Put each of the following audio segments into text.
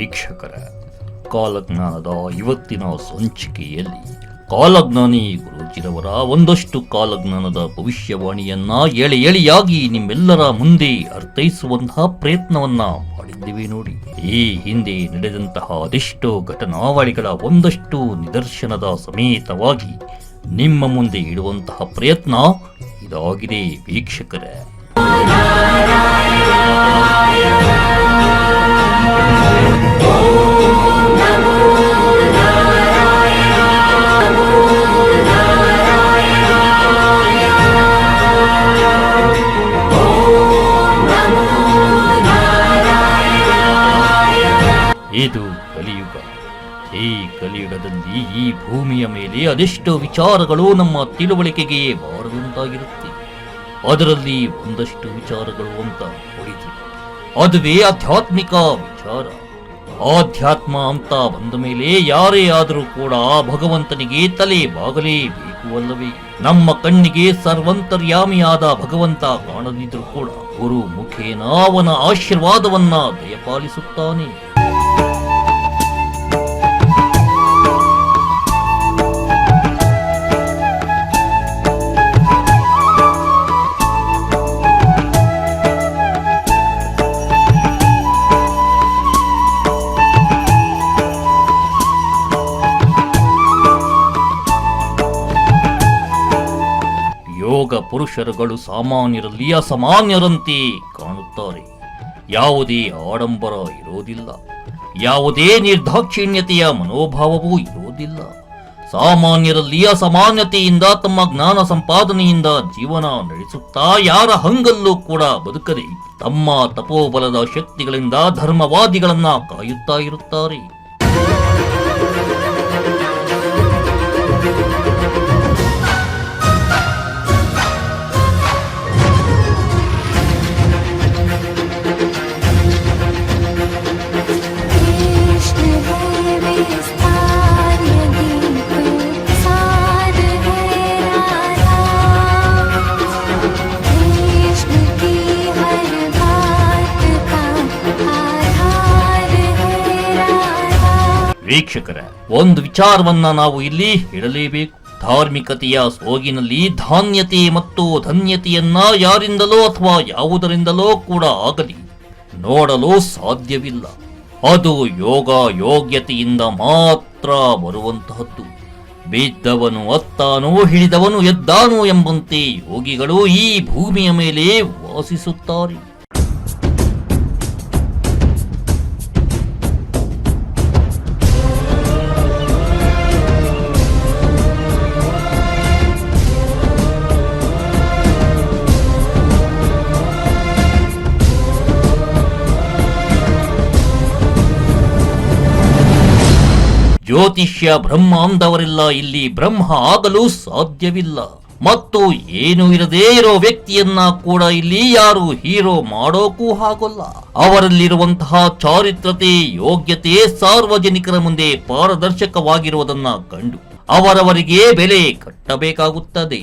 ವೀಕ್ಷಕರ, ಕಾಲಜ್ಞಾನದ ಇವತ್ತಿನ ಸಂಚಿಕೆಯಲ್ಲಿ ಕಾಲಜ್ಞಾನಿ ಗುರೂಜಿರವರ ಒಂದಷ್ಟು ಕಾಲಜ್ಞಾನದ ಭವಿಷ್ಯವಾಣಿಯನ್ನ ಎಳೆ ಎಳೆಯಾಗಿ ನಿಮ್ಮೆಲ್ಲರ ಮುಂದೆ ಅರ್ಥೈಸುವಂತಹ ಪ್ರಯತ್ನವನ್ನ ಮಾಡಿದ್ದೇವೆ ನೋಡಿ. ಈ ಹಿಂದೆ ನಡೆದಂತಹ ಅದೆಷ್ಟೋ ಘಟನಾವಳಿಗಳ ಒಂದಷ್ಟು ನಿದರ್ಶನದ ಸಮೇತವಾಗಿ ನಿಮ್ಮ ಮುಂದೆ ಇಡುವಂತಹ ಪ್ರಯತ್ನ ಇದಾಗಿದೆ ವೀಕ್ಷಕರೇ. ಇದು ಕಲಿಯುಗ. ಈ ಕಲಿಯುಗದಲ್ಲಿ ಈ ಭೂಮಿಯ ಮೇಲೆ ಅದೆಷ್ಟೋ ವಿಚಾರಗಳು ನಮ್ಮ ತಿಳುವಳಿಕೆಗೆ ಬಾರದಂತಾಗಿರುತ್ತೆ. ಅದರಲ್ಲಿ ಒಂದಷ್ಟು ವಿಚಾರಗಳು ಅಂತ ಹೊಡಿತು ಅದುವೇ ಆಧ್ಯಾತ್ಮಿಕ ವಿಚಾರ. ಆಧ್ಯಾತ್ಮ ಅಂತ ಬಂದ ಮೇಲೆ ಯಾರೇ ಆದರೂ ಕೂಡ ಭಗವಂತನಿಗೆ ತಲೆ ಬಾಗಲೇಬೇಕು ಅಲ್ಲವೇ? ನಮ್ಮ ಕಣ್ಣಿಗೆ ಸರ್ವಂತರ್ಯಾಮಿಯಾದ ಭಗವಂತ ಕಾಣದಿದ್ರೂ ಕೂಡ ಗುರು ಮುಖೇನ ಅವನ ಆಶೀರ್ವಾದವನ್ನ ದಯಪಾಲಿಸುತ್ತಾನೆ. ಪುರುಷರುಗಳು ಸಾಮಾನ್ಯರಲ್ಲಿ ಅಸಾಮಾನ್ಯರಂತೆ ಕಾಣುತ್ತಾರೆ. ಯಾವುದೇ ಆಡಂಬರ ಇರೋದಿಲ್ಲ ಯಾವುದೇ ನಿರ್ದಾಕ್ಷಿಣ್ಯತೆಯ ಮನೋಭಾವವೂ ಇರೋದಿಲ್ಲ ಸಾಮಾನ್ಯರಲ್ಲಿ ಅಸಾಮಾನ್ಯತೆಯಿಂದ ತಮ್ಮ ಜ್ಞಾನ ಸಂಪಾದನೆಯಿಂದ ಜೀವನ ನಡೆಸುತ್ತಾ ಯಾರ ಹಂಗಲ್ಲೂ ಕೂಡ ಬದುಕದೆ ತಮ್ಮ ತಪೋಬಲದ ಶಕ್ತಿಗಳಿಂದ ಧರ್ಮವಾದಿಗಳನ್ನ ಕಾಯುತ್ತಾ ಇರುತ್ತಾರೆ. ವೀಕ್ಷಕರ, ಒಂದು ವಿಚಾರವನ್ನ ನಾವು ಇಲ್ಲಿ ಇಡಲೇಬೇಕು ಧಾರ್ಮಿಕತೆಯ ಸೋಗಿನಲ್ಲಿ ಧಾನ್ಯತೆ ಮತ್ತು ಧನ್ಯತೆಯನ್ನ ಯಾರಿಂದಲೋ ಅಥವಾ ಯಾವುದರಿಂದಲೋ ಕೂಡ ಆಗಲಿ, ನೋಡಲು ಸಾಧ್ಯವಿಲ್ಲ. ಅದು ಯೋಗ ಯೋಗ್ಯತೆಯಿಂದ ಮಾತ್ರ ಬರುವಂತಹದ್ದು. ಬಿದ್ದವನು ಅತ್ತಾನೋ, ಹಿಡಿದವನು ಎದ್ದಾನೋ ಎಂಬಂತೆ ಯೋಗಿಗಳು ಈ ಭೂಮಿಯ ಮೇಲೆ ವಾಸಿಸುತ್ತಾರೆ. ಜ್ಯೋತಿಷ್ಯ ಬ್ರಹ್ಮ ಅಂದವರೆಲ್ಲ ಇಲ್ಲಿ ಬ್ರಹ್ಮ ಆಗಲು ಸಾಧ್ಯವಿಲ್ಲ. ಮತ್ತು ಏನು ಇರದೇ ಇರೋ ವ್ಯಕ್ತಿಯನ್ನ ಕೂಡ ಇಲ್ಲಿ ಯಾರು ಹೀರೋ ಮಾಡೋಕೂ ಆಗೋಲ್ಲ ಅವರಲ್ಲಿರುವಂತಹ ಚಾರಿತ್ರತೆ ಯೋಗ್ಯತೆ ಸಾರ್ವಜನಿಕರ ಮುಂದೆ ಪಾರದರ್ಶಕವಾಗಿರುವುದನ್ನ ಕಂಡು ಅವರವರಿಗೆ ಬೆಲೆ ಕಟ್ಟಬೇಕಾಗುತ್ತದೆ.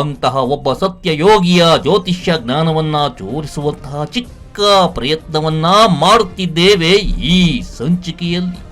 ಅಂತಹ ಒಬ್ಬ ಸತ್ಯ ಯೋಗಿಯ ಜ್ಯೋತಿಷ್ಯ ಜ್ಞಾನವನ್ನ ಚೋರಿಸುವಂತಹ ಚಿಕ್ಕ ಪ್ರಯತ್ನವನ್ನ ಮಾಡುತ್ತಿದ್ದೇವೆ ಈ ಸಂಚಿಕೆಯಲ್ಲಿ.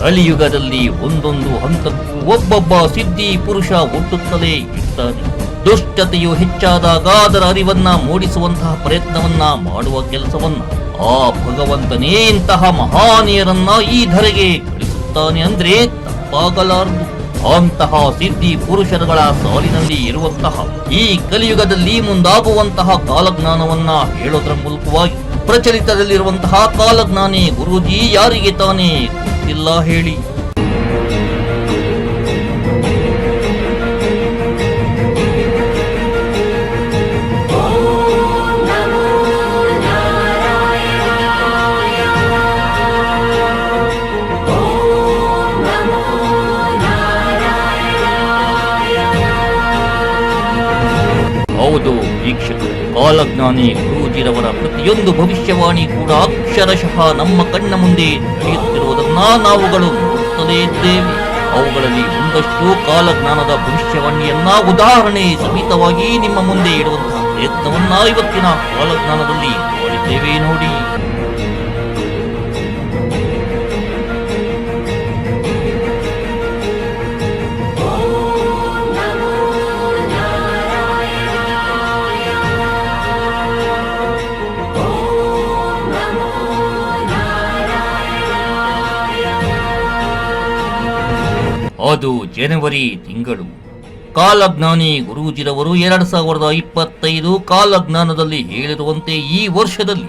ಕಲಿಯುಗದಲ್ಲಿ ಒಂದೊಂದು ಹಂತಕ್ಕೂ ಒಬ್ಬೊಬ್ಬ ಸಿದ್ಧಿ ಪುರುಷ ಹುಟ್ಟುತ್ತಲೇ ಇರ್ತಾನೆ ದುಷ್ಟತೆಯು ಹೆಚ್ಚಾದಾಗ ಅದರ ಅರಿವನ್ನ ಮೂಡಿಸುವಂತಹ ಪ್ರಯತ್ನವನ್ನ ಮಾಡುವ ಕೆಲಸವನ್ನು ಆ ಭಗವಂತನೇ ಇಂತಹ ಮಹಾನೀಯರನ್ನ ಈ ಧರೆಗೆ ಕಳಿಸುತ್ತಾನೆ ಅಂದ್ರೆ ತಪ್ಪಾಗಲಾರದು. ಅಂತಹ ಸಿದ್ಧಿ ಪುರುಷರುಗಳ ಸಾಲಿನಲ್ಲಿ ಇರುವಂತಹ ಈ ಕಲಿಯುಗದಲ್ಲಿ ಮುಂದಾಗುವಂತಹ ಕಾಲಜ್ಞಾನವನ್ನ ಹೇಳೋದ್ರ ಮೂಲಕವಾಗಿ ಪ್ರಚಲಿತದಲ್ಲಿರುವಂತಹ ಕಾಲಜ್ಞಾನಿ ಗುರೂಜಿ ಯಾರಿಗೆ ತಾನೇ ಗೊತ್ತಿಲ್ಲ ಹೇಳಿ. ಹೌದು ವೀಕ್ಷಕರು ಕಾಲಜ್ಞಾನಿ ಗುರೂಜಿರವರ ಪ್ರತಿಯೊಂದು ಭವಿಷ್ಯವಾಣಿ ಕೂಡ ಅಕ್ಷರಶಃ ನಮ್ಮ ಕಣ್ಣ ಮುಂದೆ ನಡೆಯುತ್ತಿರುವುದನ್ನ ನಾವುಗಳು ನೋಡುತ್ತಲೇ ಇದ್ದೇವೆ ಅವುಗಳಲ್ಲಿ ಒಂದಷ್ಟು ಕಾಲಜ್ಞಾನದ ಭವಿಷ್ಯವಾಣಿಯನ್ನ ಉದಾಹರಣೆ ಸಮೇತವಾಗಿ ನಿಮ್ಮ ಮುಂದೆ ಇಡುವಂತಹ ಪ್ರಯತ್ನವನ್ನ ಇವತ್ತಿನ ಕಾಲಜ್ಞಾನದಲ್ಲಿ ಮಾಡಿದ್ದೇವೆ ನೋಡಿ. ಅದು ಜನವರಿ ತಿಂಗಳು. ಕಾಲಜ್ಞಾನಿ ಗುರೂಜಿರವರು ಎರಡು ಸಾವಿರದ ಇಪ್ಪತ್ತೈದು ಕಾಲಜ್ಞಾನದಲ್ಲಿ ಹೇಳಿರುವಂತೆ ಈ ವರ್ಷದಲ್ಲಿ,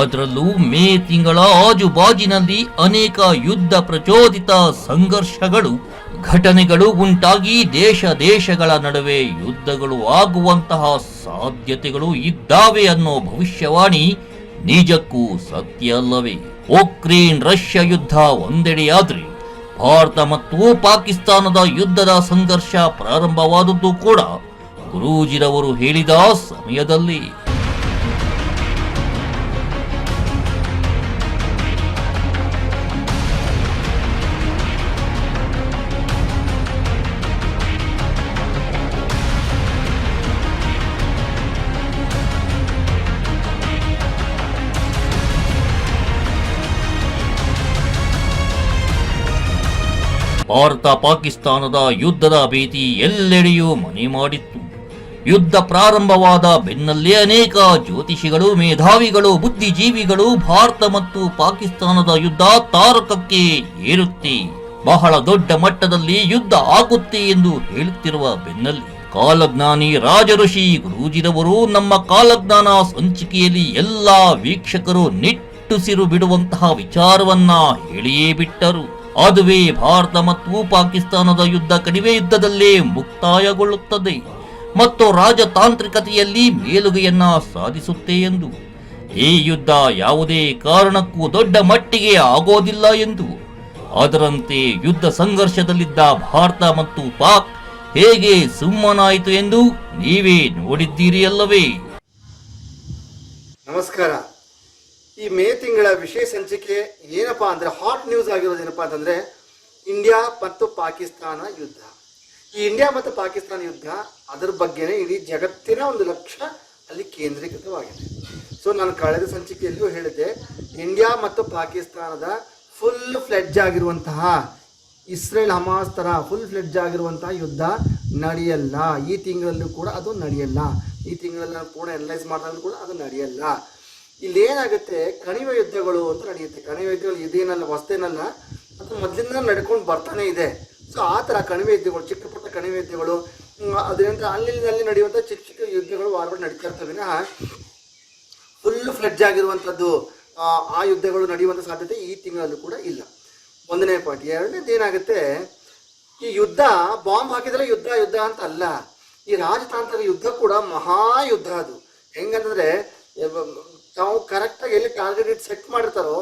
ಅದರಲ್ಲೂ ಮೇ ತಿಂಗಳ ಆಜುಬಾಜಿನಲ್ಲಿ ಅನೇಕ ಯುದ್ಧ ಪ್ರಚೋದಿತ ಸಂಘರ್ಷಗಳು, ಘಟನೆಗಳು ಉಂಟಾಗಿ ದೇಶ ದೇಶಗಳ ನಡುವೆ ಯುದ್ಧಗಳು ಆಗುವಂತಹ ಸಾಧ್ಯತೆಗಳು ಇದ್ದಾವೆ ಅನ್ನೋ ಭವಿಷ್ಯವಾಣಿ ನಿಜಕ್ಕೂ ಸತ್ಯ ಅಲ್ಲವೇ ಉಕ್ರೇನ್ ರಷ್ಯಾ ಯುದ್ಧ ಒಂದೆಡೆಯಾದ್ರೆ ಭಾರತ ಮತ್ತು ಪಾಕಿಸ್ತಾನದ ಯುದ್ಧದ ಸಂಘರ್ಷ ಪ್ರಾರಂಭವಾದದ್ದು ಕೂಡ ಗುರೂಜಿರವರು ಹೇಳಿದ ಸಮಯದಲ್ಲಿ. ಭಾರತ ಪಾಕಿಸ್ತಾನದ ಯುದ್ಧದ ಭೀತಿ ಎಲ್ಲೆಡೆಯೂ ಮನೆ ಮಾಡಿತ್ತು. ಯುದ್ಧ ಪ್ರಾರಂಭವಾದ ಬೆನ್ನಲ್ಲೇ ಅನೇಕ ಜ್ಯೋತಿಷಿಗಳು, ಮೇಧಾವಿಗಳು, ಬುದ್ಧಿಜೀವಿಗಳು ಭಾರತ ಮತ್ತು ಪಾಕಿಸ್ತಾನದ ಯುದ್ಧ ತಾರಕಕ್ಕೆ ಏರುತ್ತೆ. ಬಹಳ ದೊಡ್ಡ ಮಟ್ಟದಲ್ಲಿ ಯುದ್ಧ ಆಗುತ್ತೆ ಎಂದು ಹೇಳುತ್ತಿರುವ ಬೆನ್ನಲ್ಲಿ ಕಾಲಜ್ಞಾನಿ ರಾಜಋಷಿ ಗುರೂಜಿರವರು ನಮ್ಮ ಕಾಲಜ್ಞಾನ ಸಂಚಿಕೆಯಲ್ಲಿ ಎಲ್ಲಾ ವೀಕ್ಷಕರು ನಿಟ್ಟುಸಿರು ಬಿಡುವಂತಹ ವಿಚಾರವನ್ನ ಹೇಳಿಯೇ ಬಿಟ್ಟರು. ಅದುವೇ ಭಾರತ ಮತ್ತು ಪಾಕಿಸ್ತಾನದ ಯುದ್ಧ ಕಡಿಮೆ ಯುದ್ಧದಲ್ಲೇ ಮುಕ್ತಾಯಗೊಳ್ಳುತ್ತದೆ. ಮತ್ತು ರಾಜತಾಂತ್ರಿಕತೆಯಲ್ಲಿ ಮೇಲುಗೆಯನ್ನ ಸಾಧಿಸುತ್ತೆ ಎಂದು. ಈ ಯುದ್ಧ ಯಾವುದೇ ಕಾರಣಕ್ಕೂ ದೊಡ್ಡ ಮಟ್ಟಿಗೆ ಆಗೋದಿಲ್ಲ ಎಂದು. ಅದರಂತೆ ಯುದ್ಧ ಸಂಘರ್ಷದಲ್ಲಿದ್ದ ಭಾರತ ಮತ್ತು ಪಾಕ್ ಹೇಗೆ ಸುಮ್ಮನಾಯಿತು ಎಂದು ನೀವೇ ನೋಡಿದ್ದೀರಿ ಅಲ್ಲವೇ? ನಮಸ್ಕಾರ. ಈ ಮೇ ತಿಂಗಳ ವಿಶೇಷ ಸಂಚಿಕೆ ಏನಪ್ಪಾ ಅಂದ್ರೆ ಹಾಟ್ ನ್ಯೂಸ್ ಆಗಿರೋದು ಏನಪ್ಪಾ ಅಂತಂದ್ರೆ ಇಂಡಿಯಾ ಮತ್ತು ಪಾಕಿಸ್ತಾನ ಯುದ್ಧ. ಈ ಇಂಡಿಯಾ ಮತ್ತು ಪಾಕಿಸ್ತಾನ ಯುದ್ಧ ಅದರ ಬಗ್ಗೆನೇ ಇಡೀ ಜಗತ್ತಿನ ಒಂದು ಲಕ್ಷ ಅಲ್ಲಿ ಕೇಂದ್ರೀಕೃತವಾಗಿದೆ. ಸೊ ನಾನು ಕಳೆದ ಸಂಚಿಕೆಯಲ್ಲಿಯೂ ಹೇಳಿದ್ದೆ ಇಂಡಿಯಾ ಮತ್ತು ಪಾಕಿಸ್ತಾನದ ಫುಲ್ ಫ್ಲೆಡ್ಜ್ ಆಗಿರುವಂತಹ ಇಸ್ರೇಲ್ ಹಮಾಸ್ ತರ ಫುಲ್ ಫ್ಲೆಡ್ಜ್ ಆಗಿರುವಂತಹ ಯುದ್ಧ ನಡೆಯಲ್ಲ. ಈ ತಿಂಗಳಲ್ಲೂ ಕೂಡ ಅದು ನಡೆಯಲ್ಲ. ಈ ತಿಂಗಳಲ್ಲಿ ನಾನು ಕೂಡ ಅನಲೈಸ್ ಮಾಡಿದಾಗ ಕೂಡ ಅದು ನಡೆಯಲ್ಲ. ಇಲ್ಲಿ ಏನಾಗುತ್ತೆ ಕಣಿವೆ ಯುದ್ಧಗಳು ಅಂತ ನಡೆಯುತ್ತೆ. ಕಣಿವೆ ಯುದ್ಧಗಳು ಇದೇನಲ್ಲ ಹೊಸ್ತೇನಲ್ಲ ಅದು ಮೊದಲಿಂದ ನಡ್ಕೊಂಡು ಬರ್ತಾನೆ ಇದೆ. ಸೊ ಆ ಥರ ಕಣಿವೆ ಯುದ್ಧಗಳು ಚಿಕ್ಕ ಪುಟ್ಟ ಕಣಿವೆ ಯುದ್ಧಗಳು ಅದರಿಂದ ಅಲ್ಲಿ ಅಲ್ಲಿ ನಡೆಯುವಂಥ ಚಿಕ್ಕ ಚಿಕ್ಕ ಯುದ್ಧಗಳು ವಾರಗಳು ನಡೀತಾ ಇರ್ತವೆ. ಫುಲ್ ಫ್ಲೆಡ್ಜ್ ಆಗಿರುವಂಥದ್ದು ಆ, ಯುದ್ಧಗಳು ನಡೆಯುವಂಥ ಸಾಧ್ಯತೆ ಈ ತಿಂಗಳಲ್ಲೂ ಕೂಡ ಇಲ್ಲ. ಒಂದನೇ ಪಾಯಿಂಟ್ ಎರಡನೇದು ಏನಾಗುತ್ತೆ? ಈ ಯುದ್ಧ ಬಾಂಬ್ ಹಾಕಿದ್ರೆ ಯುದ್ಧ ಯುದ್ಧ ಅಂತ ಅಲ್ಲ. ಈ ರಾಜತಾಂತ್ರಿಕ ಯುದ್ಧ ಕೂಡ ಮಹಾಯುದ್ಧ ಅದು. ಹೆಂಗಂದ್ರೆ ಎವ- ತಾವು ಕರೆಕ್ಟಾಗಿ ಎಲ್ಲಿ ಟಾರ್ಗೆಟ್ ಸೆಟ್ ಮಾಡಿರ್ತಾರೋ,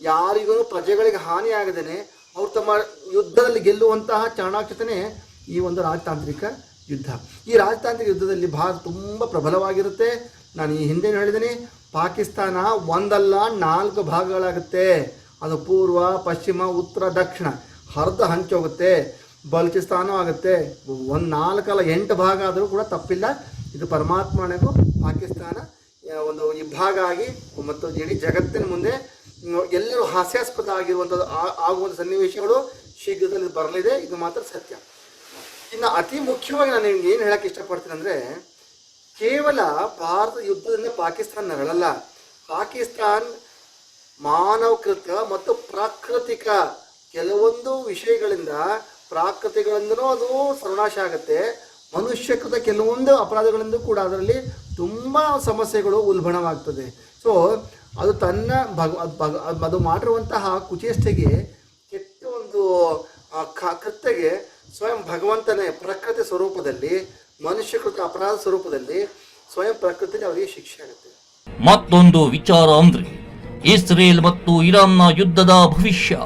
ಯಾರಿಗೂ ಪ್ರಜೆಗಳಿಗೆ ಹಾನಿ ಆಗದೇನೆ ಅವ್ರು ತಮ್ಮ ಯುದ್ಧದಲ್ಲಿ ಗೆಲ್ಲುವಂತಹ ಚಾಣಾಕ್ಷತನೇ ಈ ಒಂದು ರಾಜತಾಂತ್ರಿಕ ಯುದ್ಧ. ಈ ರಾಜತಾಂತ್ರಿಕ ಯುದ್ಧದಲ್ಲಿ ಭಾರತ ತುಂಬ ಪ್ರಬಲವಾಗಿರುತ್ತೆ. ನಾನು ಈ ಹಿಂದೆ ಹೇಳಿದ್ದೀನಿ ಪಾಕಿಸ್ತಾನ ಒಂದಲ್ಲ ನಾಲ್ಕು ಭಾಗಗಳಾಗುತ್ತೆ. ಅದು ಪೂರ್ವ, ಪಶ್ಚಿಮ, ಉತ್ತರ, ದಕ್ಷಿಣ. ಹರಿದು ಹಂಚೋಗುತ್ತೆ ಬಲ್ಚಿಸ್ತಾನ ಆಗುತ್ತೆ. ಒಂದು ನಾಲ್ಕಲ್ಲ ಎಂಟು ಭಾಗ ಆದರೂ ಕೂಡ ತಪ್ಪಿಲ್ಲ. ಇದು ಪರಮಾತ್ಮನಿಗೂ ಪಾಕಿಸ್ತಾನ ಒಂದು ಇಬ್ಬಾಗ ಆಗಿ ಮತ್ತು ಇಡೀ ಜಗತ್ತಿನ ಮುಂದೆ ಎಲ್ಲರೂ ಹಾಸ್ಯಾಸ್ಪದ ಆಗಿರುವಂಥದ್ದು ಆಗುವಂಥ ಸನ್ನಿವೇಶಗಳು ಶೀಘ್ರದಲ್ಲಿ ಬರಲಿದೆ. ಇದು ಮಾತ್ರ ಸತ್ಯ. ಇನ್ನು ಅತಿ ಮುಖ್ಯವಾಗಿ ನಾನು ನಿಮ್ಗೆ ಏನು ಹೇಳಕ್ಕೆ ಇಷ್ಟಪಡ್ತೀನಿ ಅಂದರೆ, ಕೇವಲ ಭಾರತ ಯುದ್ಧದಿಂದ ಪಾಕಿಸ್ತಾನ ನರಳಲ್ಲ ಪಾಕಿಸ್ತಾನ್ ಮಾನವಕೃತ ಮತ್ತು ಪ್ರಾಕೃತಿಕ ಕೆಲವೊಂದು ವಿಷಯಗಳಿಂದ ಪ್ರಾಕೃತಿಗಳಿಂದನೂ ಅದು ಸರ್ವನಾಶ ಆಗುತ್ತೆ. ಮನುಷ್ಯಕೃತ ಕೆಲವೊಂದು ಅಪರಾಧಗಳಿಂದ ಕೂಡ ಅದರಲ್ಲಿ ತುಂಬ ಸಮಸ್ಯೆಗಳು ಉಲ್ಬಣವಾಗ್ತದೆ. ಸೊ ಅದು ತನ್ನ ಭಗ ಭಗ, ಅದು ಮಾಡಿರುವಂತಹ ಕುಚೇಷ್ಟೆಗೆ ಕೆಟ್ಟ ಒಂದು ಕೃತ್ಯಗೆ ಸ್ವಯಂ ಭಗವಂತನೇ ಪ್ರಕೃತಿ ಸ್ವರೂಪದಲ್ಲಿ ಮನುಷ್ಯಕೃತ ಅಪರಾಧ ಸ್ವರೂಪದಲ್ಲಿ ಸ್ವಯಂ ಪ್ರಕೃತಿ ಅವರಿಗೆ ಶಿಕ್ಷೆ ಆಗುತ್ತೆ. ಮತ್ತೊಂದು ವಿಚಾರ ಅಂದ್ರೆ, ಇಸ್ರೇಲ್ ಮತ್ತು ಇರಾನ್ನ ಯುದ್ಧದ ಭವಿಷ್ಯ.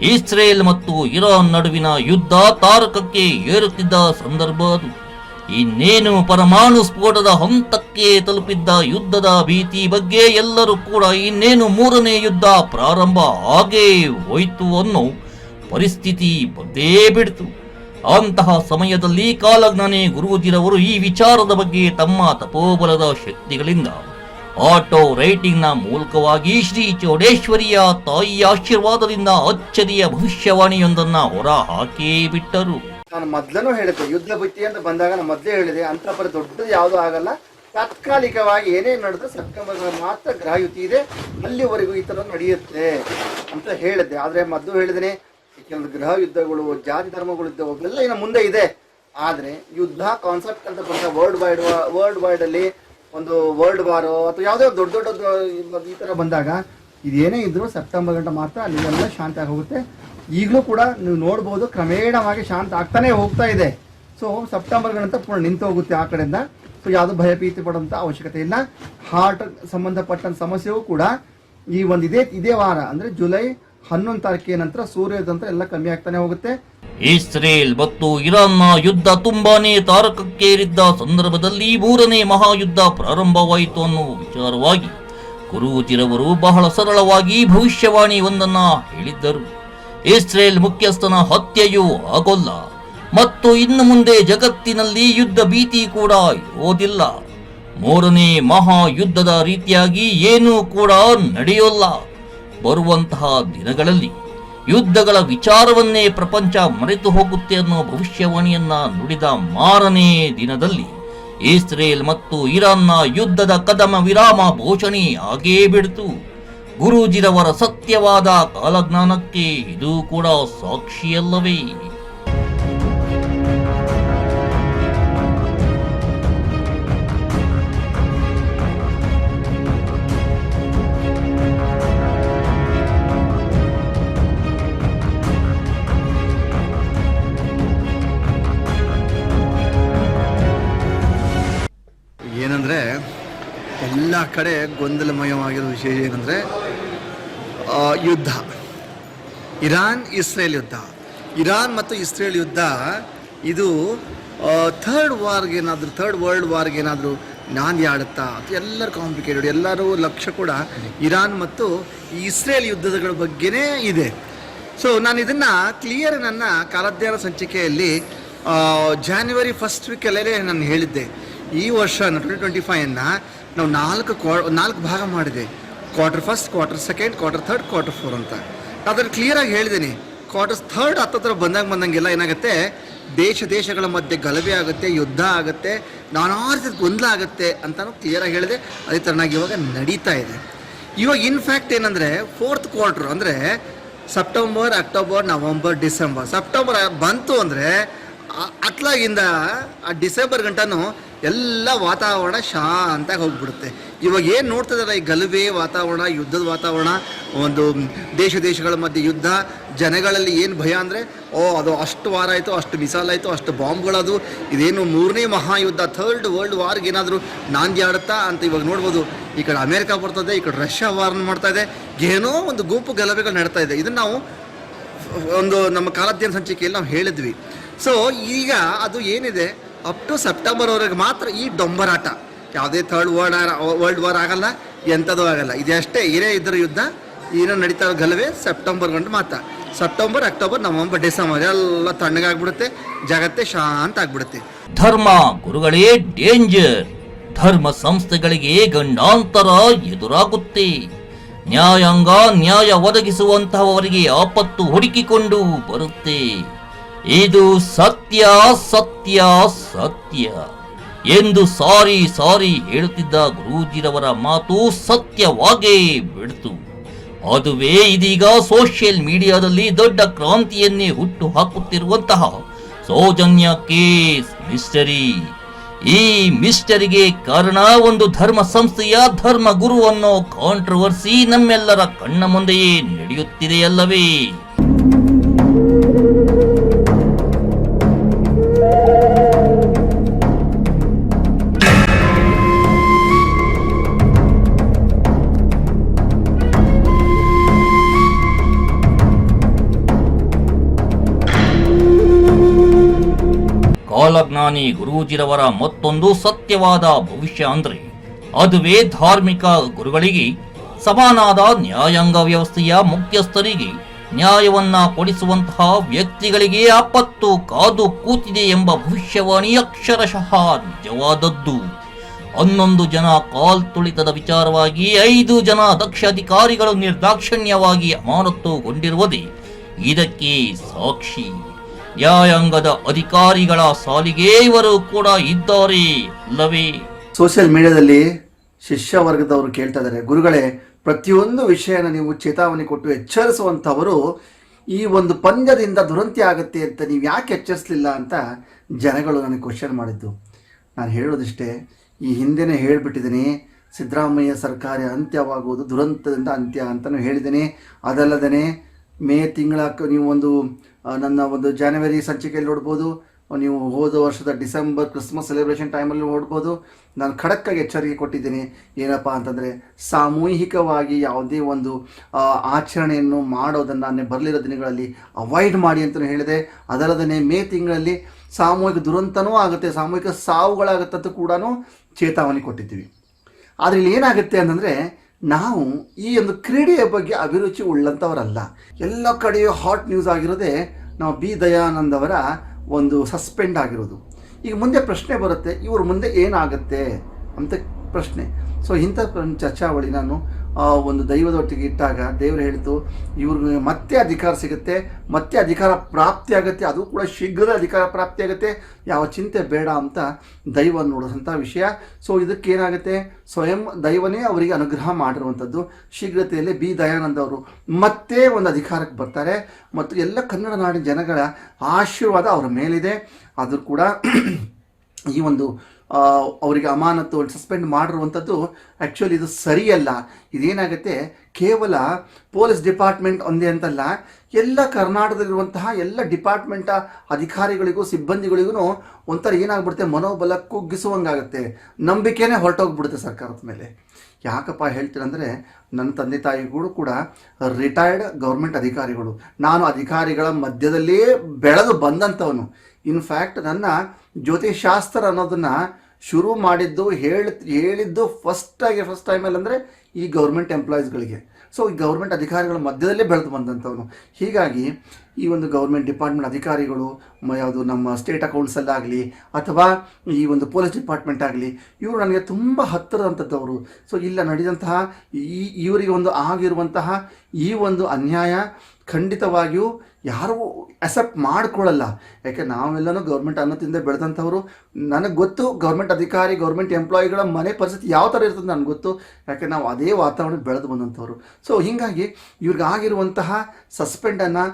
ಇಸ್ರೇಲ್ ಮತ್ತು ಇರಾನ್ ನಡುವಿನ ಯುದ್ಧ ತಾರಕಕ್ಕೆ ಏರುತ್ತಿದ್ದ ಸಂದರ್ಭ ಅದು. ಇನ್ನೇನು ಪರಮಾಣು ಸ್ಫೋಟದ ಹಂತಕ್ಕೆ ತಲುಪಿದ್ದ ಯುದ್ಧದ ಭೀತಿ ಬಗ್ಗೆ ಎಲ್ಲರೂ ಕೂಡ ಇನ್ನೇನು ಮೂರನೇ ಯುದ್ಧ ಪ್ರಾರಂಭ ಆಗೇ ಹೋಯಿತು ಅನ್ನೋ ಪರಿಸ್ಥಿತಿ ಬಂದೇ ಬಿಡ್ತು. ಅಂತಹ ಸಮಯದಲ್ಲಿ ಕಾಲಜ್ಞಾನಿ ಗುರೂಜಿರವರು ಈ ವಿಚಾರದ ಬಗ್ಗೆ ತಮ್ಮ ತಪೋಬಲದ ಶಕ್ತಿಗಳಿಂದ ಆಟೋ ರೈಟಿಂಗ್ನ ಮೂಲಕವಾಗಿ ಶ್ರೀ ಚೌಡೇಶ್ವರಿಯ ತಾಯಿಯ ಆಶೀರ್ವಾದದಿಂದ ಅಚ್ಚರಿಯ ಭವಿಷ್ಯವಾಣಿಯೊಂದನ್ನು ಹೊರ ಹಾಕೇ ಬಿಟ್ಟರು. ನಾನು ಮೊದ್ಲನೂ ಹೇಳಿದ್ದೆ, ಯುದ್ಧ ಬುತ್ತಿ ಅಂತ ಬಂದಾಗ ನಾನು ಮೊದಲೇ ಹೇಳಿದೆ ಅಂತ ಪರಿ ದೊಡ್ಡದು ಯಾವುದೂ ಆಗಲ್ಲ. ತಾತ್ಕಾಲಿಕವಾಗಿ ಏನೇ ನಡೆದ್ರೆ ಸೆಪ್ಟೆಂಬರ್ ಮಾತ್ರ ಗ್ರಹಯುತಿ ಇದೆ, ಅಲ್ಲಿವರೆಗೂ ಈ ಥರ ನಡೆಯುತ್ತೆ ಅಂತ ಹೇಳಿದ್ದೆ. ಆದರೆ ಮದ್ದು ಹೇಳಿದ್ದೇನೆ ಕೆಲವೊಂದು ಗ್ರಹ ಯುದ್ಧಗಳು ಜಾತಿ ಧರ್ಮಗಳು ಯುದ್ಧ ಅವೆಲ್ಲ ಇನ್ನು ಮುಂದೆ ಇದೆ. ಆದರೆ ಯುದ್ಧ ಕಾನ್ಸೆಪ್ಟ್ ಅಂತ ಬಂದ ವರ್ಲ್ಡ್ ವೈಡ್ ವರ್ಲ್ಡ್ ವೈಡ್ ಅಲ್ಲಿ ಒಂದು ವರ್ಲ್ಡ್ ವಾರ್ ಅಥವಾ ಯಾವುದೇ ದೊಡ್ಡ ದೊಡ್ಡ ಈ ಥರ ಬಂದಾಗ ಇದೇನೇ ಇದ್ರೂ ಸೆಪ್ಟೆಂಬರ್ ಗಂಟೆ ಮಾತ್ರ ಎಲ್ಲ ಶಾಂತಿ ಆಗಿ ಹೋಗುತ್ತೆ ಈಗಲೂ ಕೂಡ ನೀವು ನೋಡ್ಬೋದು, ಕ್ರಮೇಣವಾಗಿ ಶಾಂತ ಆಗ್ತಾನೆ ಹೋಗ್ತಾ ಇದೆ. ಸೊ ಸೆಪ್ಟೆಂಬರ್ ಗಂಟೆ ಪೂರ್ಣ ನಿಂತು ಹೋಗುತ್ತೆ ಆ ಕಡೆಯಿಂದ. ಸೊ ಯಾವುದು ಭಯಭೀತಿ ಪಡುವಂಥ ಅವಶ್ಯಕತೆ ಇಲ್ಲ. ಹಾರ್ಟ್ ಸಂಬಂಧಪಟ್ಟ ಸಮಸ್ಯೆಯೂ ಕೂಡ ಈ ಒಂದು ಇದೇ ಇದೇ ವಾರ, ಅಂದ್ರೆ ಜುಲೈ ಹನ್ನೊಂದು ತಾರೀಕಿನ ನಂತರ ಸೂರ್ಯದಂತ್ರ ಎಲ್ಲ ಕಮ್ಮಿ ಆಗ್ತಾನೆ ಹೋಗುತ್ತೆ. ಇಸ್ರೇಲ್ ಮತ್ತು ಇರಾನ್ನ ಯುದ್ಧ ತುಂಬಾನೇ ತಾರಕಕ್ಕೇರಿದ್ದ ಸಂದರ್ಭದಲ್ಲಿ ಮೂರನೇ ಮಹಾಯುದ್ಧ ಪ್ರಾರಂಭವಾಯಿತು ಅನ್ನೋ ವಿಚಾರವಾಗಿ ಕುರುಚಿರವರು ಬಹಳ ಸರಳವಾಗಿ ಭವಿಷ್ಯವಾಣಿ ಒಂದನ್ನ ಹೇಳಿದ್ದರು. ಇಸ್ರೇಲ್ ಮುಖ್ಯಸ್ಥನ ಹತ್ಯೆಯೂ ಆಗೋಲ್ಲ. ಮತ್ತು ಇನ್ನು ಮುಂದೆ ಜಗತ್ತಿನಲ್ಲಿ ಯುದ್ಧ ಭೀತಿ ಕೂಡ ಇರುವುದಿಲ್ಲ ಮೂರನೇ ಮಹಾಯುದ್ಧದ ರೀತಿಯಾಗಿ ಏನೂ ಕೂಡ ನಡೆಯೋಲ್ಲ. ಬರುವಂತಹ ದಿನಗಳಲ್ಲಿ ಯುದ್ಧಗಳ ವಿಚಾರವನ್ನೇ ಪ್ರಪಂಚ ಮರೆತು ಹೋಗುತ್ತೆ ಅನ್ನೋ ಭವಿಷ್ಯವಾಣಿಯನ್ನ ನುಡಿದ ಮಾರನೇ ದಿನದಲ್ಲಿ ಇಸ್ರೇಲ್ ಮತ್ತು ಇರಾನ್ನ ಯುದ್ಧದ ಕದಮ ವಿರಾಮ ಘೋಷಣೆ ಆಗೇ ಬಿಡ್ತು. ಗುರೂಜಿರವರ ಸತ್ಯವಾದ ಕಾಲಜ್ಞಾನಕ್ಕೆ ಇದು ಕೂಡ ಸಾಕ್ಷಿಯಲ್ಲವೇ. ಏನಂದ್ರೆ ಎಲ್ಲ ಕಡೆ ಗೊಂದಲಮಯವಾಗಿರೋ ವಿಷಯ ಏನಂದ್ರೆ ಯುದ್ಧ. ಇರಾನ್, ಇಸ್ರೇಲ್ ಯುದ್ಧ. ಇರಾನ್ ಮತ್ತು ಇಸ್ರೇಲ್ ಯುದ್ಧ, ಇದು ಥರ್ಡ್ ವಾರ್ಗೆ ಏನಾದರೂ ಥರ್ಡ್ ವರ್ಲ್ಡ್ ವಾರ್ಗೆ ಏನಾದರೂ ನಾಂದಿ ಆಡುತ್ತಾ? ಅಥವಾ ಎಲ್ಲರೂ ಕಾಂಪ್ಲಿಕೇಟೆಡ್ ಎಲ್ಲರೂ ಲಕ್ಷ್ಯ ಕೂಡ ಇರಾನ್ ಮತ್ತು ಇಸ್ರೇಲ್ ಯುದ್ಧಗಳ ಬಗ್ಗೆನೇ ಇದೆ. ಸೊ ನಾನು ಇದನ್ನು ಕ್ಲಿಯರ್ ನನ್ನ ಕಾಲಜ್ಞಾನ ಸಂಚಿಕೆಯಲ್ಲಿ ಜಾನ್ವರಿ ಫಸ್ಟ್ ವೀಕಲ್ಲೇ ನಾನು ಹೇಳಿದ್ದೆ. ಈ ವರ್ಷ ಟ್ವೆಂಟಿ ಟ್ವೆಂಟಿ ಫೈವನ್ನು ನಾವು ನಾಲ್ಕು ಕ್ವಾ ನಾಲ್ಕು ಭಾಗ ಮಾಡಿದೆ. Quarter first quarter second quarter third quarter four ಅಂತ. ಅದನ್ನು ಕ್ಲಿಯರಾಗಿ ಹೇಳಿದ್ದೀನಿ ಕ್ವಾರ್ಟರ್ಸ್ ಥರ್ಡ್ ಹತ್ತತ್ರ ಬಂದಾಗ ಬಂದಂಗೆಲ್ಲ ಏನಾಗುತ್ತೆ? ದೇಶ ದೇಶಗಳ ಮಧ್ಯೆ ಗಲಭೆ ಆಗುತ್ತೆ, ಯುದ್ಧ ಆಗುತ್ತೆ, ನಾನಾ ರೀತಿಯ ಗೊಂದಲ ಆಗುತ್ತೆ ಅಂತಲೂ ಕ್ಲಿಯರಾಗಿ ಹೇಳಿದೆ. ಅದೇ ಥರನಾಗಿ ಇವಾಗ ನಡೀತಾ ಇದೆ. ಇವಾಗ ಇನ್ಫ್ಯಾಕ್ಟ್ ಏನಂದರೆ ಫೋರ್ತ್ ಕ್ವಾರ್ಟರ್ ಅಂದರೆ September October November December September ಬಂತು ಅಂದರೆ ಅಟ್ಲಾಗಿಂದ ಆ ಡಿಸೆಂಬರ್ ಗಂಟನೂ ಎಲ್ಲ ವಾತಾವರಣ ಶಾಂತಾಗಿ ಹೋಗ್ಬಿಡುತ್ತೆ. ಇವಾಗ ಏನು ನೋಡ್ತಿದಾರೆ ಈ ಗಲಭೆ ವಾತಾವರಣ, ಯುದ್ಧದ ವಾತಾವರಣ, ಒಂದು ದೇಶ ದೇಶಗಳ ಮಧ್ಯೆ ಯುದ್ಧ, ಜನಗಳಲ್ಲಿ ಏನು ಭಯ ಅಂದರೆ, ಓ, ಅದು ಅಷ್ಟು ವಾರ ಆಯಿತು, ಅಷ್ಟು ಮಿಸಾಲ್ ಆಯಿತು, ಅಷ್ಟು ಬಾಂಬ್ಗಳದು ಇದೇನು ಮೂರನೇ ಮಹಾಯುದ್ಧ, ಥರ್ಡ್ ವರ್ಲ್ಡ್ ವಾರ್ಗೆ ಏನಾದರೂ ನಾಂದಿ ಆಡುತ್ತಾ ಅಂತ ಇವಾಗ ನೋಡ್ಬೋದು. ಈ ಕಡೆ ಅಮೇರಿಕಾ ಬರ್ತದೆ, ಈ ಕಡೆ ರಷ್ಯಾ ವಾರ್ನ್ ಮಾಡ್ತಾ ಇದೆ, ಏನೋ ಒಂದು ಗುಂಪು ಗಲಭೆಗಳು ನಡ್ತಾ ಇದೆ. ಇದನ್ನು ನಾವು ಒಂದು ನಮ್ಮ ಕಾಲಾಧ್ಯಯನ ಸಂಚಿಕೆಯಲ್ಲಿ ನಾವು ಹೇಳಿದ್ವಿ. ಸೊ ಈಗ ಅದು ಏನಿದೆ? ಅಪ್ ಟು ಸೆಪ್ಟೆಂಬರ್ವರೆಗೆ ಮಾತ್ರ ಈ ಡೊಂಬರಾಟ. ಯಾವುದೇ ಥರ್ಡ್ ವರ್ಲ್ಡ್ ವರ್ಲ್ಡ್ ವಾರ್ ಆಗಲ್ಲ, ಎಂಥದ್ದು ಆಗಲ್ಲ. ಇದಷ್ಟೇ ಏನೇ ಇದ್ರ ಯುದ್ಧ ಏನೋ ನಡೀತಾ ಗಲವೆ ಸೆಪ್ಟೆಂಬರ್ ಗಂಟು ಮಾತ್ರ. ಸೆಪ್ಟೆಂಬರ್ ಅಕ್ಟೋಬರ್ ನವಂಬರ್ ಡಿಸೆಂಬರ್ ಎಲ್ಲ ತಣ್ಣಗಾಗ್ಬಿಡುತ್ತೆ ಜಗತ್ತೇ ಶಾಂತ ಆಗ್ಬಿಡುತ್ತೆ. ಧರ್ಮ ಗುರುಗಳೇ ಡೇಂಜರ್ ಧರ್ಮ ಸಂಸ್ಥೆಗಳಿಗೆ ಗಂಡಾಂತರ ಎದುರಾಗುತ್ತೆ. ನ್ಯಾಯಾಂಗ ನ್ಯಾಯ ಒದಗಿಸುವಂತಹವರಿಗೆ ಆಪತ್ತು ಹುಡುಕಿಕೊಂಡು ಬರುತ್ತೆ. ಇದು ಸತ್ಯ ಸತ್ಯ ಸತ್ಯ. ಎಂದು ಸಾರಿ ಸಾರಿ ಹೇಳುತ್ತಿದ್ದ ಗುರೂಜಿರವರ ಮಾತು ಸತ್ಯವಾಗೇ ಬಿಡ್ತು. ಅದುವೇ ಇದೀಗ ಸೋಷಿಯಲ್ ಮೀಡಿಯಾದಲ್ಲಿ ದೊಡ್ಡ ಕ್ರಾಂತಿಯನ್ನೇ ಹುಟ್ಟು ಹಾಕುತ್ತಿರುವಂತಹ ಸೌಜನ್ಯ ಕೇಸ್ ಮಿಸ್ಟರಿ. ಈ ಮಿಸ್ಟರಿಗೆ ಕಾರಣ ಒಂದು ಧರ್ಮ ಸಂಸ್ಥೆಯ ಧರ್ಮ ಗುರು ಅನ್ನೋ ಕಾಂಟ್ರವರ್ಸಿ ನಮ್ಮೆಲ್ಲರ ಕಣ್ಣ ಮುಂದೆಯೇ ನಡೆಯುತ್ತಿದೆಯಲ್ಲವೇ? ಕಾಲಜ್ಞಾನಿ ಗುರೂಜಿರವರ ಮತ್ತೊಂದು ಸತ್ಯವಾದ ಭವಿಷ್ಯ ಅಂದ್ರೆ ಅದುವೇ ಧಾರ್ಮಿಕ ಗುರುಗಳಿಗೆ ಸಮಾನಾದ ನ್ಯಾಯಾಂಗ ವ್ಯವಸ್ಥೆಯ ಮುಖ್ಯಸ್ಥರಿಗೆ ನ್ಯಾಯವನ್ನ ಕೊಡಿಸುವಂತಹ ವ್ಯಕ್ತಿಗಳಿಗೆ ಆಪತ್ತು ಕಾದು ಕೂತಿದೆ ಎಂಬ ಭವಿಷ್ಯವಾಣಿ ಅಕ್ಷರಶಃ ನಿಜವಾದದ್ದು. ಹನ್ನೊಂದು ಜನ ಕಾಲ್ ತುಳಿತದ ವಿಚಾರವಾಗಿ ಐದು ಜನ ದಕ್ಷ ಅಧಿಕಾರಿಗಳು ನಿರ್ದಾಕ್ಷಿಣ್ಯವಾಗಿ ಅಮಾನತುಗೊಂಡಿರುವುದೇ ಇದಕ್ಕೆ ಸಾಕ್ಷಿ. ನ್ಯಾಯಾಂಗದ ಅಧಿಕಾರಿಗಳ ಸಾಲಿಗೆ ಇವರು ಕೂಡ ಇದ್ದಾರೆ ಲವಿ ಸೋಷಿಯಲ್ ಮೀಡಿಯಾದಲ್ಲಿ ಶಿಷ್ಯ ವರ್ಗದವರು ಕೇಳ್ತಾ ಇದ್ದಾರೆ. ಗುರುಗಳೇ, ಪ್ರತಿಯೊಂದು ವಿಷಯನ ನೀವು ಚೇತಾವಣೆ ಕೊಟ್ಟು ಎಚ್ಚರಿಸುವಂಥವರು ಈ ಒಂದು ಪಂದ್ಯದಿಂದ ದುರಂತಿ ಆಗುತ್ತೆ ಅಂತ ನೀವು ಯಾಕೆ ಎಚ್ಚರಿಸಲಿಲ್ಲ ಅಂತ ಜನಗಳು ನನಗೆ ಕ್ವಶನ್ ಮಾಡಿದ್ದು. ನಾನು ಹೇಳೋದಿಷ್ಟೇ, ಈ ಹಿಂದೆನೇ ಹೇಳಿಬಿಟ್ಟಿದ್ದೀನಿ, ಸಿದ್ದರಾಮಯ್ಯ ಸರ್ಕಾರ ಅಂತ್ಯವಾಗುವುದು ದುರಂತದಿಂದ ಅಂತ್ಯ ಅಂತಲೂ ಹೇಳಿದ್ದೀನಿ. ಅದಲ್ಲದೇ ಮೇ ತಿಂಗಳ ನೀವು ಒಂದು ನನ್ನ ಒಂದು ಜಾನ್ವರಿ ಸಂಚಿಕೆಯಲ್ಲಿ ನೋಡ್ಬೋದು. ನೀವು ಹೋದ ವರ್ಷದ ಡಿಸೆಂಬರ್ ಕ್ರಿಸ್ಮಸ್ ಸೆಲೆಬ್ರೇಷನ್ ಟೈಮಲ್ಲಿ ನೋಡ್ಬೋದು. ನಾನು ಖಡಕ್ಕಾಗಿ ಎಚ್ಚರಿಕೆ ಕೊಟ್ಟಿದ್ದೀನಿ. ಏನಪ್ಪ ಅಂತಂದರೆ, ಸಾಮೂಹಿಕವಾಗಿ ಯಾವುದೇ ಒಂದು ಆಚರಣೆಯನ್ನು ಮಾಡೋದನ್ನು ನಾನು ಬರಲಿರೋ ದಿನಗಳಲ್ಲಿ ಅವಾಯ್ಡ್ ಮಾಡಿ ಅಂತಲೂ ಹೇಳಿದೆ. ಅದಲ್ಲದೆ ಮೇ ತಿಂಗಳಲ್ಲಿ ಸಾಮೂಹಿಕ ದುರಂತನೂ ಆಗುತ್ತೆ. ಸಾಮೂಹಿಕ ಸಾವುಗಳಾಗುತ್ತೆ ಅಂತ ಕೂಡ ಚೇತಾವಣೆ ಕೊಟ್ಟಿದ್ದೀವಿ. ಆದರೆ ಇಲ್ಲಿ ಏನಾಗುತ್ತೆ ಅಂತಂದರೆ ನಾವು ಈ ಒಂದು ಕ್ರೀಡೆಯ ಬಗ್ಗೆ ಅಭಿರುಚಿ ಉಳ್ಳಂಥವರಲ್ಲ ಎಲ್ಲ ಕಡೆಯೂ ಹಾಟ್ ನ್ಯೂಸ್ ಆಗಿರೋದೇ ನಾವು ಬಿ ದಯಾನಂದ್ ಅವರ ಒಂದು ಸಸ್ಪೆಂಡ್ ಆಗಿರೋದು. ಈಗ ಮುಂದೆ ಪ್ರಶ್ನೆ ಬರುತ್ತೆ, ಇವ್ರ ಮುಂದೆ ಏನಾಗುತ್ತೆ ಅಂತ ಪ್ರಶ್ನೆ. ಸೊ ಇಂಥ ಚರ್ಚಾವಳಿ ನಾನು ಒಂದು ದೈವದ ಒಟ್ಟಿಗೆ ಇಟ್ಟಾಗ ದೇವರು ಹೇಳಿತು ಇವ್ರಿಗೆ ಮತ್ತೆ ಅಧಿಕಾರ ಸಿಗುತ್ತೆ ಮತ್ತೆ ಅಧಿಕಾರ ಪ್ರಾಪ್ತಿ ಆಗುತ್ತೆ ಅದು ಕೂಡ ಶೀಘ್ರ ಅಧಿಕಾರ ಪ್ರಾಪ್ತಿ ಆಗುತ್ತೆ. ಯಾವ ಚಿಂತೆ ಬೇಡ ಅಂತ ದೈವ ನೋಡೋದಂಥ ವಿಷಯ. ಸೊ ಇದಕ್ಕೇನಾಗುತ್ತೆ ಸ್ವಯಂ ದೈವನೇ ಅವರಿಗೆ ಅನುಗ್ರಹ ಮಾಡಿರುವಂಥದ್ದು. ಶೀಘ್ರತೆಯಲ್ಲಿ ಬಿ. ದಯಾನಂದ ಅವರು ಮತ್ತೆ ಒಂದು ಅಧಿಕಾರಕ್ಕೆ ಬರ್ತಾರೆ. ಮತ್ತು ಎಲ್ಲ ಕನ್ನಡ ನಾಡಿನ ಜನಗಳ ಆಶೀರ್ವಾದ ಅವರ ಮೇಲಿದೆ. ಅದು ಕೂಡ ಈ ಒಂದು ಆ, ಅವರಿಗೆ ಅಮಾನತು ಸಸ್ಪೆಂಡ್ ಮಾಡಿರುವಂಥದ್ದು ಆ್ಯಕ್ಚುಲಿ ಇದು ಸರಿಯಲ್ಲ. ಇದೇನಾಗುತ್ತೆ? ಕೇವಲ ಪೊಲೀಸ್ ಡಿಪಾರ್ಟ್ಮೆಂಟ್ ಒಂದೇ ಅಂತಲ್ಲ, ಎಲ್ಲ ಕರ್ನಾಟಕದಲ್ಲಿರುವಂತಹ ಎಲ್ಲ ಡಿಪಾರ್ಟ್ಮೆಂಟ ಅಧಿಕಾರಿಗಳಿಗೂ, ಸಿಬ್ಬಂದಿಗಳಿಗೂ ಒಂಥರ ಏನಾಗ್ಬಿಡುತ್ತೆ? ಮನೋಬಲ ಕುಗ್ಗಿಸುವಂಗಾಗುತ್ತೆ. ನಂಬಿಕೆನೇ ಹೊರಟೋಗ್ಬಿಡುತ್ತೆ ಸರ್ಕಾರದ ಮೇಲೆ. ಯಾಕಪ್ಪ ಹೇಳ್ತೀರಂದರೆ ನನ್ನ ತಂದೆ ತಾಯಿಗಳು ಕೂಡ ರಿಟೈರ್ಡ್ ಗೌರ್ಮೆಂಟ್ ಅಧಿಕಾರಿಗಳು. ನಾನು ಅಧಿಕಾರಿಗಳ ಮಧ್ಯದಲ್ಲೇ ಬೆಳೆದು ಬಂದಂಥವನು. ಇನ್ಫ್ಯಾಕ್ಟ್ ನನ್ನ ಜ್ಯೋತಿಷಾಸ್ತ್ರ ಅನ್ನೋದನ್ನು ಶುರು ಮಾಡಿದ್ದು, ಹೇಳಿ, ಹೇಳಿದ್ದು ಫಸ್ಟಾಗಿ ಫಸ್ಟ್ ಟೈಮಲ್ಲಿ ಅಂದರೆ ಈ ಗೌರ್ಮೆಂಟ್ ಎಂಪ್ಲಾಯೀಸ್ಗಳಿಗೆ ಸೊ ಈ ಗೌರ್ಮೆಂಟ್ ಅಧಿಕಾರಿಗಳ ಮಧ್ಯದಲ್ಲೇ ಬೆಳೆದು ಬಂದಂಥವನು ಹೀಗಾಗಿ ಈ ಒಂದು ಗೌರ್ಮೆಂಟ್ ಡಿಪಾರ್ಟ್ಮೆಂಟ್ ಅಧಿಕಾರಿಗಳು ಯಾವುದು ನಮ್ಮ ಸ್ಟೇಟ್ ಅಕೌಂಟ್ಸಲ್ಲಾಗಲಿ ಅಥವಾ ಈ ಒಂದು ಪೊಲೀಸ್ ಡಿಪಾರ್ಟ್ಮೆಂಟ್ ಆಗಲಿ, ಇವರು ನನಗೆ ತುಂಬ ಹತ್ತಿರದಂಥದ್ದವರು. ಸೊ ಇಲ್ಲ, ನಡೆದಂತಹ ಈ, ಇವರಿಗೆ ಒಂದು ಆಗಿರುವಂತಹ ಈ ಒಂದು ಅನ್ಯಾಯ ಖಂಡಿತವಾಗಿಯೂ ಯಾರೂ ಅಕ್ಸೆಪ್ಟ್ ಮಾಡ್ಕೊಳ್ಳಲ್ಲ. ಯಾಕೆ ನಾವೆಲ್ಲನೂ ಗೌರ್ಮೆಂಟ್ ಅನ್ನತಿಂದ ಬೆಳೆದಂಥವ್ರು. ನನಗೆ ಗೊತ್ತು ಗೌರ್ಮೆಂಟ್ ಅಧಿಕಾರಿ ಗೌರ್ಮೆಂಟ್ ಎಂಪ್ಲಾಯಿಗಳ ಮನೆ ಪರಿಸ್ಥಿತಿ ಯಾವ ಥರ ಇರ್ತದೆ ನನಗೆ ಗೊತ್ತು. ಯಾಕೆ ನಾವು ಅದೇ ವಾತಾವರಣ ಬೆಳೆದು ಬಂದಂಥವ್ರು. ಸೊ ಹೀಗಾಗಿ ಇವ್ರಿಗಾಗಿರುವಂತಹ ಸಸ್ಪೆಂಡನ್ನು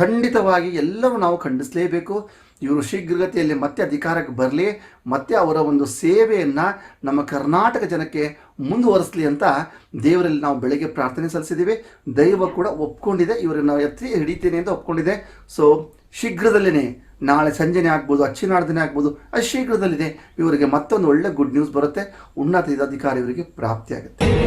ಖಂಡಿತವಾಗಿ ಎಲ್ಲರೂ ನಾವು ಖಂಡಿಸಲೇಬೇಕು. ಇವರು ಶೀಘ್ರಗತಿಯಲ್ಲಿ ಮತ್ತೆ ಅಧಿಕಾರಕ್ಕೆ ಬರಲಿ, ಮತ್ತೆ ಅವರ ಒಂದು ಸೇವೆಯನ್ನು ನಮ್ಮ ಕರ್ನಾಟಕ ಜನಕ್ಕೆ ಮುಂದುವರಿಸಲಿ ಅಂತ ದೇವರಲ್ಲಿ ನಾವು ಬೆಳಗ್ಗೆ ಪ್ರಾರ್ಥನೆ ಸಲ್ಲಿಸಿದ್ದೀವಿ ದೈವ ಕೂಡ ಒಪ್ಕೊಂಡಿದೆ, ಇವರನ್ನು ಎತ್ತಿ ಹಿಡಿತೀನಿ ಅಂತ ಒಪ್ಕೊಂಡಿದೆ. ಸೊ ಶೀಘ್ರದಲ್ಲೇ ನಾಳೆ ಸಂಜೆನೇ ಆಗ್ಬೋದು ಅಚ್ಚಿನಾಡ್ದೇ ಆಗ್ಬೋದು, ಅದು ಶೀಘ್ರದಲ್ಲಿದೆ ಇವರಿಗೆ ಮತ್ತೊಂದು ಒಳ್ಳೆ ಗುಡ್ ನ್ಯೂಸ್ ಬರುತ್ತೆ. ಉನ್ನತ ಅಧಿಕಾರಿ ಇವರಿಗೆ ಪ್ರಾಪ್ತಿಯಾಗುತ್ತೆ.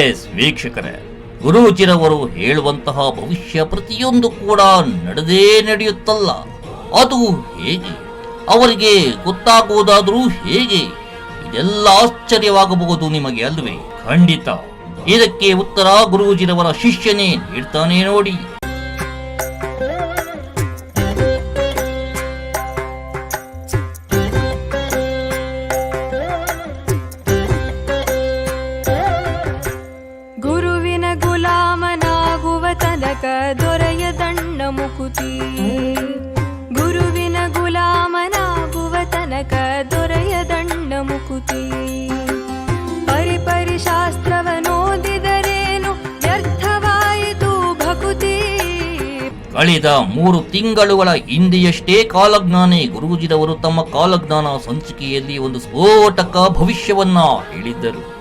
ಎಸ್ ವೀಕ್ಷಕರೇ ಗುರೂಜಿರವರು ಹೇಳುವಂತಹ ಭವಿಷ್ಯ ಪ್ರತಿಯೊಂದು ಕೂಡ ನಡೆದೇ ನಡೆಯುತ್ತಲ್ಲ. ಅದು ಹೇಗೆ? ಅವರಿಗೆ ಗೊತ್ತಾಗುವುದಾದರೂ ಹೇಗೆ? ಇದೆಲ್ಲ ಆಶ್ಚರ್ಯವಾಗಬಹುದು ನಿಮಗೆ ಅಲ್ವೇ? ಖಂಡಿತ. ಇದಕ್ಕೆ ಉತ್ತರ ಗುರೂಜಿರವರ ಶಿಷ್ಯನೇ ನೀಡ್ತಾನೆ ನೋಡಿ. ಕಳೆದ ಮೂರು ತಿಂಗಳುಗಳ ಹಿಂದೆಯಷ್ಟೇ ಕಾಲಜ್ಞಾನಿ ಗುರೂಜಿರವರು ತಮ್ಮ ಕಾಲಜ್ಞಾನ ಸಂಚಿಕೆಯಲ್ಲಿ ಒಂದು ಸ್ಫೋಟಕ ಭವಿಷ್ಯವನ್ನ ಹೇಳಿದ್ದರು.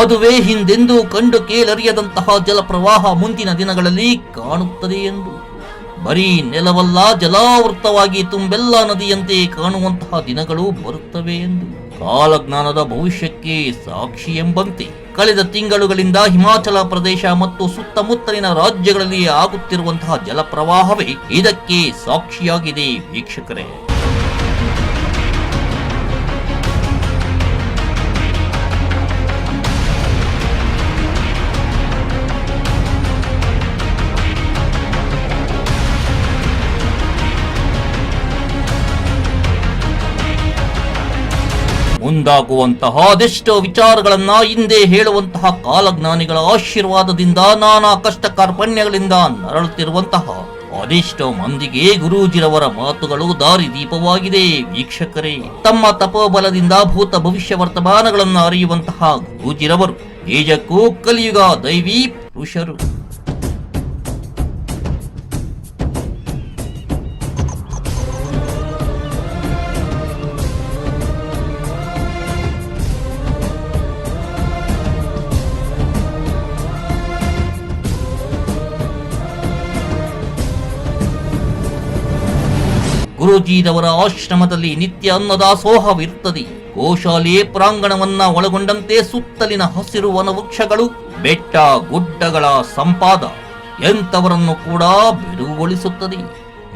ಅದುವೇ ಹಿಂದೆಂದೂ ಕಂಡು ಕೇಳರಿಯದಂತಹ ಜಲಪ್ರವಾಹ ಮುಂದಿನ ದಿನಗಳಲ್ಲಿ ಕಾಣುತ್ತದೆ ಎಂದು. ಬರೀ ನೆಲವಲ್ಲ, ಜಲಾವೃತವಾಗಿ ತುಂಬೆಲ್ಲ ನದಿಯಂತೆ ಕಾಣುವಂತಹ ದಿನಗಳು ಬರುತ್ತವೆ ಎಂದು. ಕಾಲಜ್ಞಾನದ ಭವಿಷ್ಯಕ್ಕೆ ಸಾಕ್ಷಿ ಎಂಬಂತೆ. ಕಳೆದ ತಿಂಗಳುಗಳಿಂದ ಹಿಮಾಚಲ ಪ್ರದೇಶ ಮತ್ತು ಸುತ್ತಮುತ್ತಲಿನ ರಾಜ್ಯಗಳಲ್ಲಿ ಆಗುತ್ತಿರುವಂತಹ ಜಲಪ್ರವಾಹವೇ ಇದಕ್ಕೆ ಸಾಕ್ಷಿಯಾಗಿದೆ ವೀಕ್ಷಕರೇ. ಮುಂದಾಗುವಂತಹ ಅದೆಷ್ಟೋ ವಿಚಾರಗಳನ್ನ ಹಿಂದೆ ಹೇಳುವಂತಹ ಕಾಲಜ್ಞಾನಿಗಳ ಆಶೀರ್ವಾದದಿಂದ ನಾನಾ ಕಷ್ಟ ಕಾರ್ಪಣ್ಯಗಳಿಂದ ನರಳುತ್ತಿರುವಂತಹ ಅದೆಷ್ಟೋ ಮಂದಿಗೆ ಗುರೂಜಿರವರ ಮಾತುಗಳು ದಾರಿದೀಪವಾಗಿದೆ. ವೀಕ್ಷಕರೇ, ತಮ್ಮ ತಪೋಬಲದಿಂದ ಭೂತ ಭವಿಷ್ಯ ವರ್ತಮಾನಗಳನ್ನು ಅರಿಯುವಂತಹ ಗುರೂಜಿರವರು, ನಿಜಕ್ಕೂ ಕಲಿಯುಗ ದೈವಿ ಪುರುಷರು. ಗುರೂಜಿರವರ ಆಶ್ರಮದಲ್ಲಿ ನಿತ್ಯ ಅನ್ನದಾಸೋಹವಿರುತ್ತದೆ ಗೋಶಾಲೆ ಪ್ರಾಂಗಣವನ್ನ ಒಳಗೊಂಡಂತೆ ಸುತ್ತಲಿನ ಹಸಿರು ವನವೃಕ್ಷಗಳು ಬೆಟ್ಟ, ಗುಡ್ಡಗಳ ಸಂಪಾದ ಎಂಥವರನ್ನು ಕೂಡ ಬಿಡುಗೊಳಿಸುತ್ತದೆ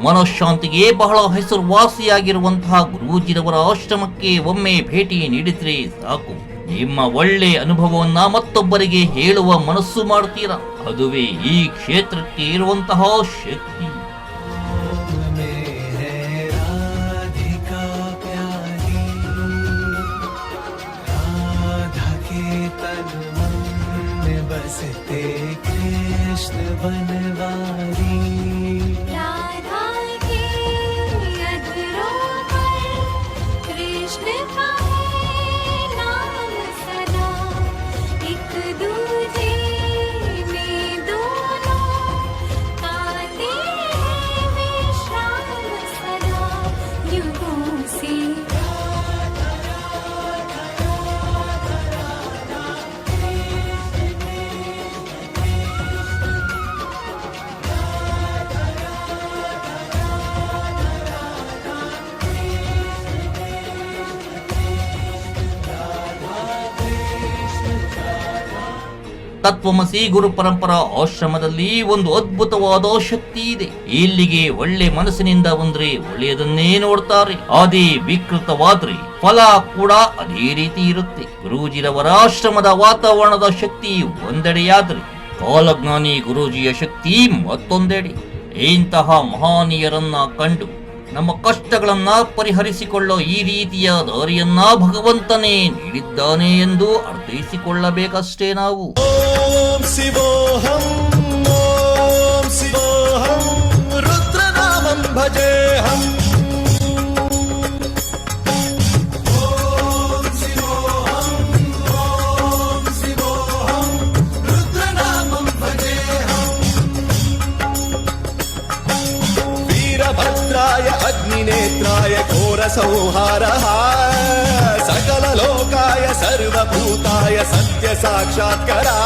ಮನಃಶಾಂತಿಗೆ ಬಹಳ ಹೆಸರುವಾಸಿಯಾಗಿರುವಂತಹ ಗುರೂಜಿರವರ ಆಶ್ರಮಕ್ಕೆ ಒಮ್ಮೆ ಭೇಟಿ ನೀಡಿದ್ರೆ ಸಾಕು. ನಿಮ್ಮ ಒಳ್ಳೆ ಅನುಭವವನ್ನ ಮತ್ತೊಬ್ಬರಿಗೆ ಹೇಳುವ ಮನಸ್ಸು ಮಾಡ್ತೀರಾ? ಅದುವೇ ಈ ಕ್ಷೇತ್ರಕ್ಕೆ ಇರುವಂತಹ ಶಕ್ತಿ. सीते कृष्ण बनवारी। ತತ್ವಮಸಿ ಗುರು ಪರಂಪರಾ ಆಶ್ರಮದಲ್ಲಿ ಒಂದು ಅದ್ಭುತವಾದ ಶಕ್ತಿ ಇದೆ. ಇಲ್ಲಿಗೆ ಒಳ್ಳೆ ಮನಸ್ಸಿನಿಂದ ಬಂದ್ರೆ ಒಳ್ಳೆಯದನ್ನೇ ನೋಡ್ತಾರೆ. ಅದೇ ವಿಕೃತವಾದ್ರೆ ಫಲ ಕೂಡ ಅದೇ ರೀತಿ ಇರುತ್ತೆ. ಗುರೂಜಿರವರ ಆಶ್ರಮದ ವಾತಾವರಣದ ಶಕ್ತಿ ಒಂದೆಡೆಯಾದ್ರೆ ಕಾಲಜ್ಞಾನಿ ಗುರೂಜಿಯ ಶಕ್ತಿ ಮತ್ತೊಂದೆಡೆ. ಇಂತಹ ಮಹಾನೀಯರನ್ನ ಕಂಡು ನಮ್ಮ ಕಷ್ಟಗಳನ್ನ ಪರಿಹರಿಸಿಕೊಳ್ಳೋ ಈ ರೀತಿಯ ದಾರಿಯನ್ನ ಭಗವಂತನೇ ನೀಡಿದ್ದಾನೆ ಎಂದು ಅರ್ಥೈಸಿಕೊಳ್ಳಬೇಕಷ್ಟೇ ನಾವು. ರುದ್ರನಾಮಂ ಭಜೇಹಂ. త్రినేత్రాయ ఘోర సంహార సకల లోకాయ సర్వభూతాయ సత్య సాక్షాత్కరా